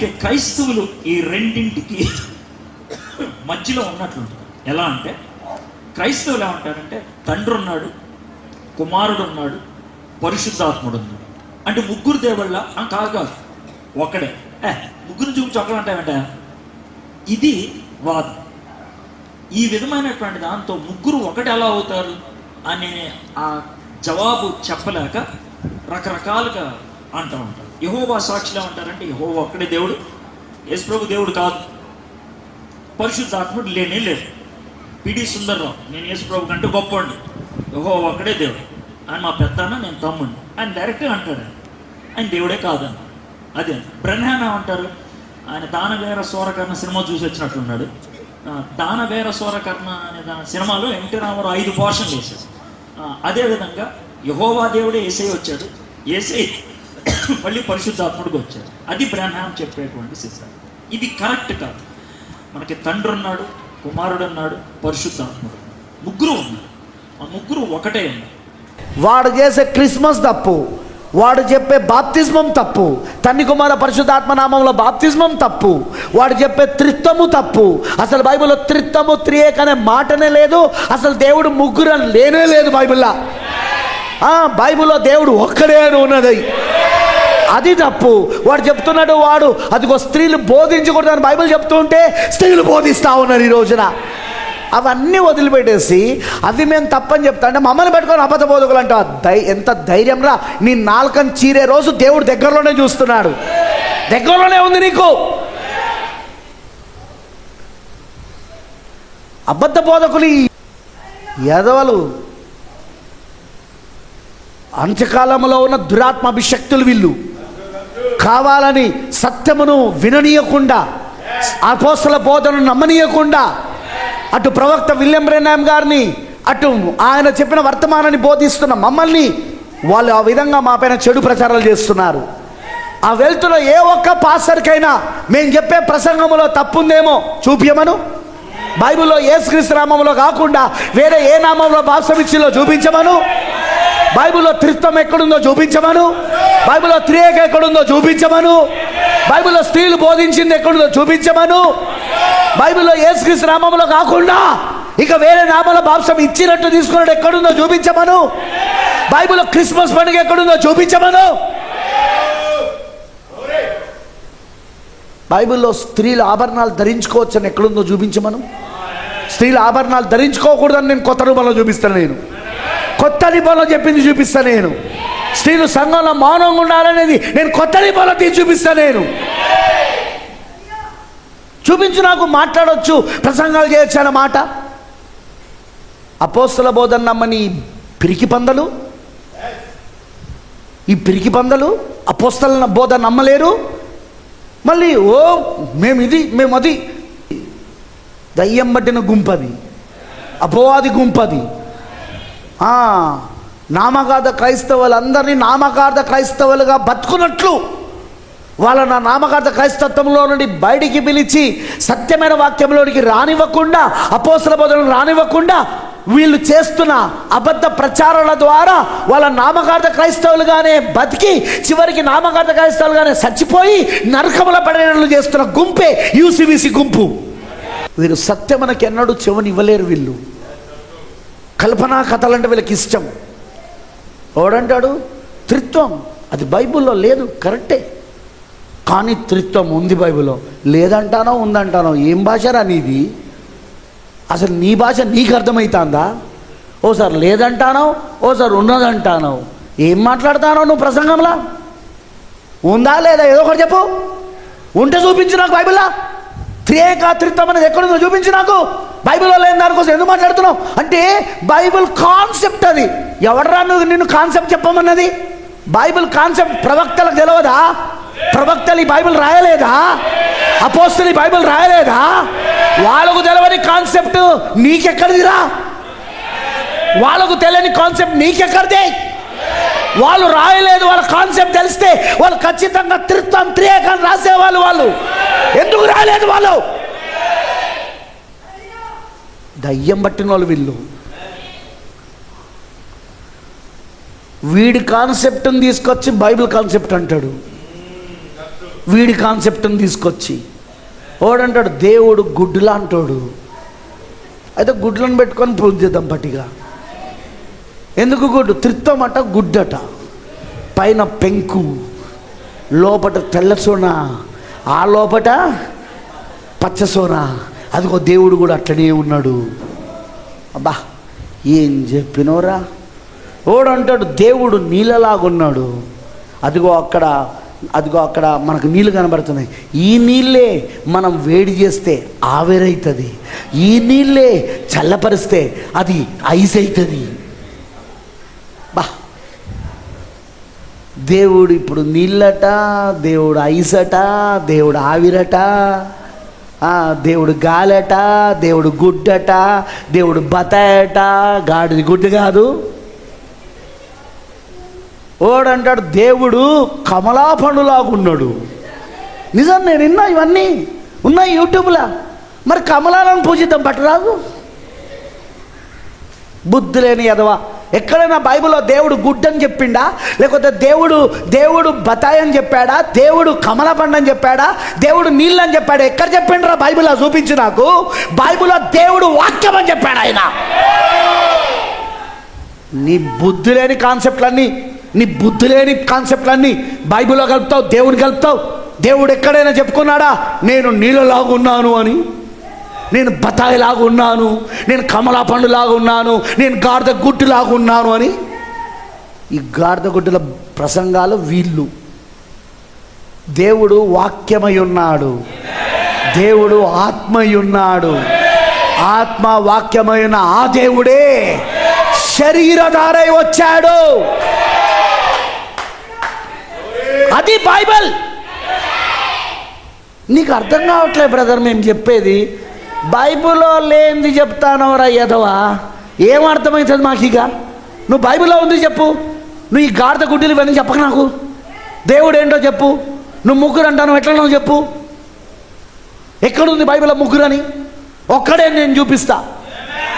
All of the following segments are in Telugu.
అయితే క్రైస్తవులు ఈ రెండింటికి మధ్యలో ఉన్నట్లుంటారు ఎలా అంటే క్రైస్తవులు ఏమంటారంటే తండ్రి ఉన్నాడు కుమారుడు ఉన్నాడు పరిశుద్ధాత్ముడు ఉన్నాడు అంటే ముగ్గురు దేవుళ్ళ కాదు కాదు ఒక్కడే ఏ ముగ్గురు చూపించి ఒక్కడంటామంటే ఇది వాదం ఈ విధమైనటువంటి దాంతో ముగ్గురు ఒకటి ఎలా అవుతారు అనే ఆ జవాబు చెప్పలేక రకరకాలుగా అంటూ ఉంటారు. యహోవా సాక్షులు ఏమంటారంటే యహోవా ఒక్కడే దేవుడు యేసుప్రభు దేవుడు కాదు. పరిశుద్ధాత్ముడు లేనే లేదు పిడి సుందర్రావు నేను యేసుప్రభు కంటే గొప్పవాడిని. యహో ఒక్కడే దేవుడు. ఆయన మా పెద్దన్న నేను తమ్ముడు ఆయన డైరెక్ట్గా అంటాడు ఆయన. దేవుడే కాదన్న. అదే బ్రహ్మాన అంటారు ఆయన దానవేర సోరకర్ణ సినిమా చూసి వచ్చినట్లున్నాడు. దానవేర సోరకర్ణ అనే దాని సినిమాలో ఎన్టీ రామారావు ఐదు పోర్షన్లు చేశారు అదేవిధంగా యహోవా దేవుడే ఏసై వచ్చాడు. ఏసై మళ్ళీ పరిశుద్ధాత్ముడికి వచ్చారు. అది బ్రహ్మాం చెప్పేటువంటి సిద్ధాంతం. ఇది కరెక్ట్ కాదు. మనకి తండ్రి ఉన్నాడు కుమారుడు ఉన్నాడు పరిశుద్ధాత్ముడు. ముగ్గురు ఉన్నారు. ఆ ముగ్గురు ఒకటే ఉన్నారు. వాడు చేసే క్రిస్మస్ తప్పు వాడు చెప్పే బాప్తిజమం తప్పు తన్ని కుమార పరిశుద్ధాత్మ నామంలో బాప్తిజమం తప్పు వాడు చెప్పే త్రిత్వము తప్పు. అసలు బైబిల్లో త్రిత్వము త్రియేక్ అనే మాటనే లేదు అసలు దేవుడు ముగ్గురు లేనే లేదు బైబిల్లో. బైబిల్లో దేవుడు ఒక్కడే అని ఉన్నది. అది తప్పు. వాడు చెప్తున్నాడు వాడు అదిగో స్త్రీలు బోధించకూడదని బైబిల్ చెప్తుంటే స్త్రీలు బోధిస్తా ఉన్నారు ఈ రోజున. అవన్నీ వదిలిపెట్టేసి అవి మేము తప్పని చెప్తా. అంటే మమ్మల్ని పెట్టుకొని అబద్ధ బోధకులు అంట దై ఎంత ధైర్యంరా నీ నాలుకని చీరే రోజు దేవుడు దగ్గరలోనే చూస్తున్నాడు. దగ్గరలోనే ఉంది నీకు. అబద్ధ బోధకులు ఈ ఎదవలు అంత్యకాలంలో ఉన్న దురాత్మ అభిషక్తులు వీళ్ళు. కావాలని సత్యమును విననీయకుండా అపోసల బోధను నమ్మనీయకుండా అటు ప్రవక్త విలియం బ్రెనామ్ గారిని అటు ఆయన చెప్పిన వర్తమానాన్ని బోధిస్తున్న మమ్మల్ని వాళ్ళు ఆ విధంగా మా పైన చెడు ప్రచారాలు చేస్తున్నారు. ఆ వెళ్తున్న ఏ ఒక్క పాస్టర్కైనా మేము చెప్పే ప్రసంగంలో తప్పుందేమో చూపించమను బైబిల్లో ఏ నామంలో కాకుండా వేరే ఏ నామంలో బాప్సమిచ్చిలో చూపించమను? బైబిల్లో త్రిత్వం ఎక్కడుందో చూపించమను? బైబిల్లో త్రియేక ఎక్కడుందో చూపించమను. బైబిల్లో స్త్రీలు బోధించింది ఎక్కడుందో చూపించమను. బైబిల్లో యేసుక్రీస్తు నామంలో కాకుండా ఇక వేరే నామంలో బాప్సం ఇచ్చినట్టు తీసుకున్నాడు ఎక్కడుందో చూపించమను. బైబిల్లో క్రిస్మస్ పండుగ ఎక్కడుందో చూపించమను. బైబిల్లో స్త్రీల ఆభరణాలు ధరించుకోవచ్చని ఎక్కడుందో చూపించమను. స్త్రీల ఆభరణాలు ధరించుకోకూడదని నేను కొత్త రూపంలో చూపిస్తాను నేను. కొత్త రూపంలో చెప్పింది చూపిస్తాను నేను. స్త్రీలు సంఘంలో మౌనంగా ఉండాలనేది నేను కొత్త దీపాలు తీసి చూపిస్తా నేను. చూపించు నాకు మాట్లాడవచ్చు ప్రసంగాలు చేయొచ్చు అన్నమాట అపోస్తుల బోధన నమ్మని పిరికి పందలు? ఈ పిరికి పందలు? అపోస్తల బోధ నమ్మలేరు? మళ్ళీ ఓ మేము ఇది మేము అది. దయ్యం పట్టిన గుంపది. అపవాది గుంపది. నామకార్థ క్రైస్తవులందరినీ నామకార్థ క్రైస్తవులుగా బతుకున్నట్లు వాళ్ళ నా నామకార్థ క్రైస్తత్వంలో నుండి బయటికి పిలిచి సత్యమైన వాక్యంలోనికి రానివ్వకుండా అపోసల బదులు రానివ్వకుండా వీళ్ళు చేస్తున్న అబద్ధ ప్రచారాల ద్వారా వాళ్ళ నామకార్థ క్రైస్తవులుగానే బతికి చివరికి నామకార్థ క్రైస్తవులుగానే చచ్చిపోయి నరకముల పడేట్లు చేస్తున్న గుంపే యూసీబీసీ గుంపు. వీరు సత్యమనకి ఎన్నడూ చెవనివ్వలేరు వీళ్ళు. కల్పనా కథలంటే వీళ్ళకి ఇష్టం. ఎవడంటాడు? త్రిత్వం. అది బైబిల్లో లేదు కరెక్టే. కానీ త్రిత్వం ఉంది బైబిల్లో. లేదంటానో ఉందంటానో ఏం భాషరా నీది? అసలు నీ భాష నీకు అర్థమవుతుందా ఓసారి లేదంటానో ఓసారి ఉన్నదంటానో. ఏం మాట్లాడతానో నువ్వు ప్రసంగంలా? ఉందా లేదా? ఏదో ఒకటి చెప్పు. ఉంటే చూపించు నాకు బైబిల్లా. త్రియేక త్రిత్వం అనేది ఎక్కడుందో చూపించు నాకు. బైబిల్లో లేని దానికోసం ఎందుకు మాట్లాడుతున్నావు? అంటే బైబిల్ కాన్సెప్ట్ అది. ఎవడరా నువ్వు నిన్ను కాన్సెప్ట్ చెప్పమన్నది? బైబిల్ కాన్సెప్ట్ ప్రవక్తలకు తెలియదా ప్రవక్తలు ఈ బైబిల్ రాయలేదా? అపోస్తులు ఈ బైబిల్ రాయలేదా? వాళ్ళకు తెలియని కాన్సెప్ట్ నీకెక్కడిదిరా? వాళ్ళకు తెలియని కాన్సెప్ట్ నీకెక్కడిదే? వాళ్ళు రాయలేదు వాళ్ళ కాన్సెప్ట్ తెలిస్తే వాళ్ళు ఖచ్చితంగా త్రిత్వం త్రియేకం రాసేవాళ్ళు వాళ్ళు. ఎందుకు రాయలేదు వాళ్ళు? దయ్యం పట్టిన వాళ్ళు వీళ్ళు. వీడి కాన్సెప్ట్ని తీసుకొచ్చి బైబిల్ కాన్సెప్ట్ అంటాడు. వీడి కాన్సెప్ట్ని తీసుకొచ్చి. ఓడంటాడు దేవుడు గుడ్డులా అంటాడు. అయితే గుడ్లను పెట్టుకొని పూజ చేద్దాం పట్టిగా ఎందుకు గుడ్డు? త్రిత్వం అట గుడ్డట. పైన పెంకు లోపట తెల్ల సోన. ఆ లోపట పచ్చ సోన. అదిగో దేవుడు కూడా అట్లనే ఉన్నాడు. అబ్బా ఏం చెప్పినోరా? ఓడంటాడు దేవుడు నీళ్ళలాగున్నాడు. అదిగో అక్కడ అదిగో అక్కడ మనకు నీళ్ళు కనబడుతున్నాయి. ఈ నీళ్ళే మనం వేడి చేస్తే ఆవిరైతుంది. ఈ నీళ్ళే చల్లపరిస్తే అది ఐస్ అవుతుంది బా. దేవుడు ఇప్పుడు నీళ్ళట దేవుడు ఐసట దేవుడు ఆవిరట దేవుడు గాలట దేవుడు గుడ్డట దేవుడు బతాయట. గాడిది గుడ్డు కాదు. ఓడంటాడు దేవుడు కమలా పండులాగున్నాడు నిజం నేను విన్నా ఇవన్నీ. ఉన్నాయి యూట్యూబ్లో. మరి కమలాలను పూజిద్దాం పట్టరాదు బుద్ధి లేని ఎదవా ఎక్కడైనా బైబిల్లో దేవుడు గుడ్ అని చెప్పిండా? లేకపోతే దేవుడు దేవుడు బతాయి అని చెప్పాడా? దేవుడు కమల పండు అని చెప్పాడా? దేవుడు నీళ్ళు అని చెప్పాడా? ఎక్కడ చెప్పిండ్రా బైబిల్లో చూపించు నాకు? బైబిల్లో దేవుడు వాక్యం అని చెప్పాడు ఆయన. నీ బుద్ధి లేని కాన్సెప్ట్లన్నీ నీ బుద్ధి లేని కాన్సెప్ట్లన్నీ బైబిల్లో కలుపుతావు దేవుని కలుపుతావు. దేవుడు ఎక్కడైనా చెప్పుకున్నాడా నేను నీళ్ళలాగున్నాను అని. నేను బతాయిలాగా ఉన్నాను నేను కమలా పండులాగా ఉన్నాను నేను గాడిద గుడ్డులాగా ఉన్నాను అని. ఈ గాడిద గుడ్డుల ప్రసంగాలు వీళ్ళు. దేవుడు వాక్యమై ఉన్నాడు దేవుడు ఆత్మై ఉన్నాడు ఆత్మ వాక్యమైన ఆ దేవుడే శరీరధారై వచ్చాడు. అది బైబిల్. నీకు అర్థం కావట్లేదు బ్రదర్ మేము చెప్పేది. బైబిల్లో లేనిది చెప్తానవరా యదవా ఏం అర్థమవుతుంది మాకు ఇక? నువ్వు బైబిల్లో ఉంది చెప్పు. నువ్వు ఈ గాడిద గుడ్డలు ఇవన్నీ చెప్పక నాకు. దేవుడు ఏంటో చెప్పు. నువ్వు ముగ్గురు అంటాను ఎట్లనో చెప్పు. ఎక్కడుంది బైబిల్లో ముగ్గురు అని? ఒక్కడే నేను చూపిస్తా.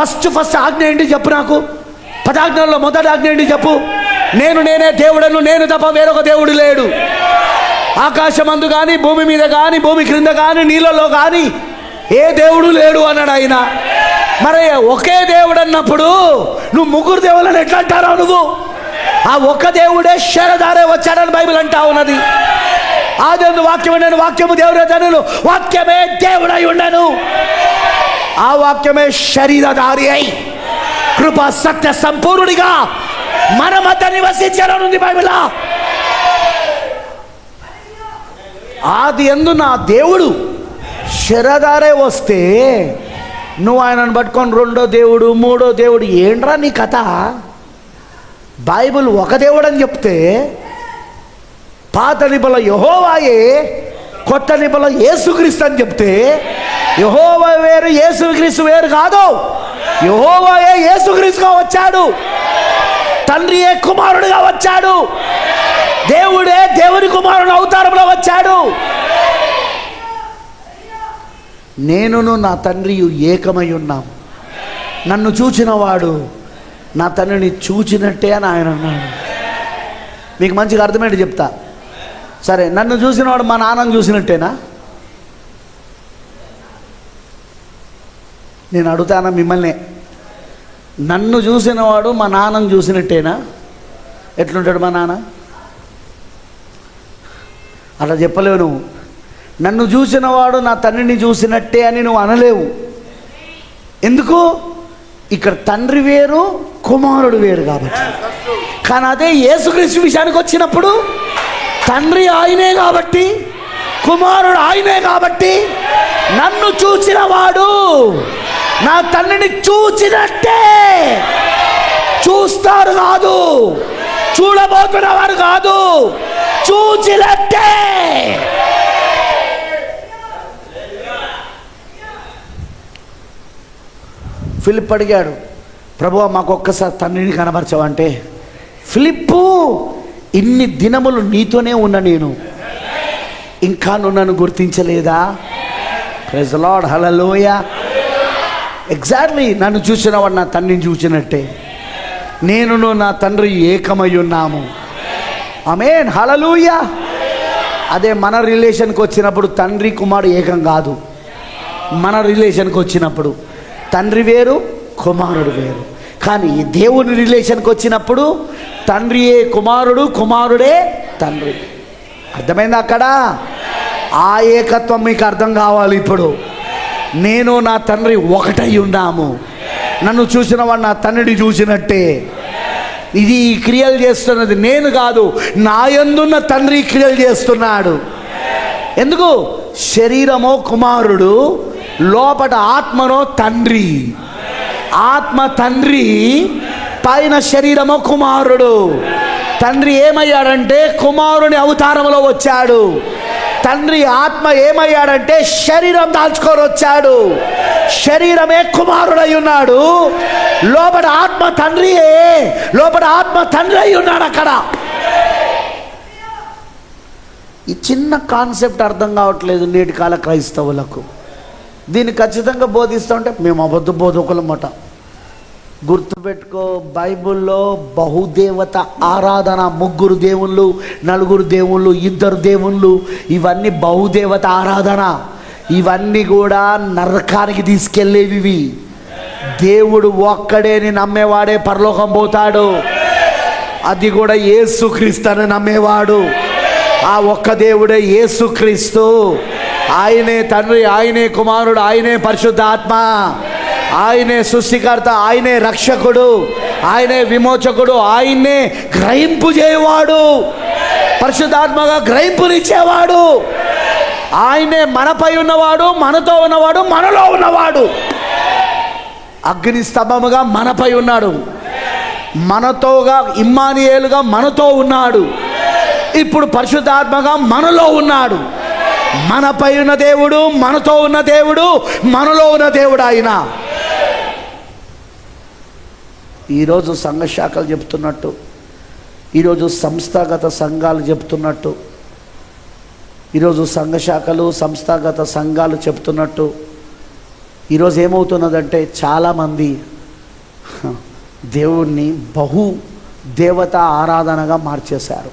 ఫస్ట్ ఫస్ట్ ఆజ్ఞ ఏంటి చెప్పు నాకు? పదాజ్ఞల్లో మొదటి ఆజ్ఞ ఏంటి చెప్పు? నేను నేనే దేవుడను నేను తప్ప వేరొక దేవుడు లేడు. ఆకాశమందు కానీ భూమి మీద కానీ భూమి క్రింద కానీ నీళ్ళలో కానీ ఏ దేవుడు లేడు అన్నాడు ఆయన. మరి ఒకే దేవుడు అన్నప్పుడు నువ్వు ముగ్గురు దేవుళ్ళని ఎట్లా అంటారా నువ్వు? ఆ ఒక్క దేవుడే శరదారే వచ్చాడని బైబిల్ అంటా ఉన్నది. ఆదేవుడు వాక్యం ఉండను వాక్యము దేవుడే తనను వాక్యమే దేవుడై ఉండను. ఆ వాక్యమే శరీరధారి అయి కృప సత్య సంపూర్ణుడిగా మన మధ్య నివసించాలనుంది బైబిలా. ఆది ఎందు నా దేవుడు శరదారే వస్తే నువ్వు ఆయనను పట్టుకొని రెండో దేవుడు మూడో దేవుడు ఏంట్రా నీ కథ? బైబిల్ ఒక దేవుడు అని చెప్తే పాత నిబల యహోవాయే కొత్త నిబల యేసుక్రీస్తు అని చెప్తే యహోవా వేరు యేసుక్రీస్తు వేరు కాదు. యహోవాయే యేసుక్రీస్తుగా వచ్చాడు. తండ్రియే కుమారుడుగా వచ్చాడు? దేవుడే దేవుని కుమారుడు అవతారంలో వచ్చాడు. నేనును నా తండ్రి ఏకమై ఉన్నాం. నన్ను చూచినవాడు నా తండ్రిని చూచినట్టే అని ఆయన అన్నాడు. మీకు మంచిగా అర్థమేంటి చెప్తా. సరే నన్ను చూసినవాడు మా నాన్నను చూసినట్టేనా? నేను అడుగుతానా మిమ్మల్ని? నన్ను చూసినవాడు మా నాన్నను చూసినట్టేనా? ఎట్లుంటాడు మా నాన్న? అలా చెప్పలేవు నువ్వు. నన్ను చూసినవాడు నా తండ్రిని చూసినట్టే అని నువ్వు అనలేవు. ఎందుకు? ఇక్కడ తండ్రి వేరు కుమారుడు వేరు కాబట్టి. కానీ అదే యేసుక్రీస్తు విషయానికి వచ్చినప్పుడు తండ్రి ఆయనే కాబట్టి కుమారుడు ఆయనే కాబట్టి నన్ను చూసిన వాడు నా తండ్రిని చూచినట్టే చూస్తారు కాదు. చూడబోతున్నవారు కాదు. చూచినట్టే. ఫిలిప్ అడిగాడు ప్రభు మాకు ఒక్కసారి తండ్రిని కనబరచవంటే? ఫిలిప్పు ఇన్ని దినములు నీతోనే ఉన్న నేను. ఇంకా నువ్వు నన్ను గుర్తించలేదా? ప్రెజలాడ్ హలలోయ ఎగ్జాక్ట్లీ నన్ను చూసినవాడు నా తండ్రిని చూసినట్టే నేనును నా తండ్రి ఏకమై ఉన్నాము అమేన్ హలలుయ అదే మన రిలేషన్కి వచ్చినప్పుడు తండ్రి కుమారుడు ఏకం కాదు. మన రిలేషన్కి వచ్చినప్పుడు తండ్రి వేరు కుమారుడు వేరు. కానీ దేవుని రిలేషన్కి వచ్చినప్పుడు తండ్రియే కుమారుడు కుమారుడే తండ్రి. అర్థమైంది అక్కడ? ఆ ఏకత్వం మీకు అర్థం కావాలి ఇప్పుడు. నేను నా తండ్రి ఒకటై ఉన్నాము. నన్ను చూసిన వాడు నా తండ్రిని చూసినట్టే. ఇది ఈ క్రియలు చేస్తున్నది నేను కాదు నా ఎందున్న తండ్రి క్రియలు చేస్తున్నాడు. ఎందుకు? శరీరమో కుమారుడు లోపట ఆత్మనో తండ్రి. ఆత్మ తండ్రి పైన శరీరమో కుమారుడు. తండ్రి ఏమయ్యాడంటే కుమారుని అవతారంలో వచ్చాడు. తండ్రి ఆత్మ ఏమయ్యాడంటే శరీరం దాల్చుకొని వచ్చాడు. శరీరమే కుమారుడై ఉన్నాడు లోపల ఆత్మ తండ్రియే. లోపల ఆత్మ తండ్రి అయి ఉన్నాడు అక్కడ. ఈ చిన్న కాన్సెప్ట్ అర్థం కావట్లేదు నేటి కాల క్రైస్తవులకు. దీన్ని ఖచ్చితంగా బోధిస్తుంటే మేము అబద్ధ బోధకులమాట. గుర్తుపెట్టుకో బైబిల్లో బహుదేవత ఆరాధన ముగ్గురు దేవుళ్ళు నలుగురు దేవుళ్ళు ఇద్దరు దేవుళ్ళు ఇవన్నీ బహుదేవత ఆరాధన. ఇవన్నీ కూడా నరకానికి తీసుకెళ్ళేవి దేవుడు ఒక్కడేని నమ్మేవాడే పరలోకం పోతాడు. అది కూడా ఏసుక్రీస్తు అని నమ్మేవాడు. ఆ ఒక్క దేవుడే ఏసుక్రీస్తు ఆయనే తండ్రి ఆయనే కుమారుడు ఆయనే పరిశుద్ధ ఆత్మ ఆయనే సృష్టికర్త ఆయనే రక్షకుడు ఆయనే విమోచకుడు ఆయన్నే గ్రహింపు చేయవాడు. పరిశుద్ధాత్మగా గ్రహింపునిచ్చేవాడు. ఆయనే మనపై ఉన్నవాడు మనతో ఉన్నవాడు మనలో ఉన్నవాడు. అగ్ని స్తంభముగా మనపై ఉన్నాడు. మనతోగా ఇమ్మానియేలుగా మనతో ఉన్నాడు. ఇప్పుడు పరిశుద్ధాత్మగా మనలో ఉన్నాడు. మనపై ఉన్న దేవుడు మనతో ఉన్న దేవుడు మనలో ఉన్న దేవుడు ఆయన. ఈరోజు సంఘ శాఖలు చెప్తున్నట్టు ఈరోజు సంస్థాగత సంఘాలు చెప్తున్నట్టు ఈరోజు సంఘశాఖలు సంస్థాగత సంఘాలు చెప్తున్నట్టు ఈరోజు ఏమవుతున్నదంటే చాలామంది దేవుణ్ణి బహు దేవత ఆరాధనగా మార్చేశారు.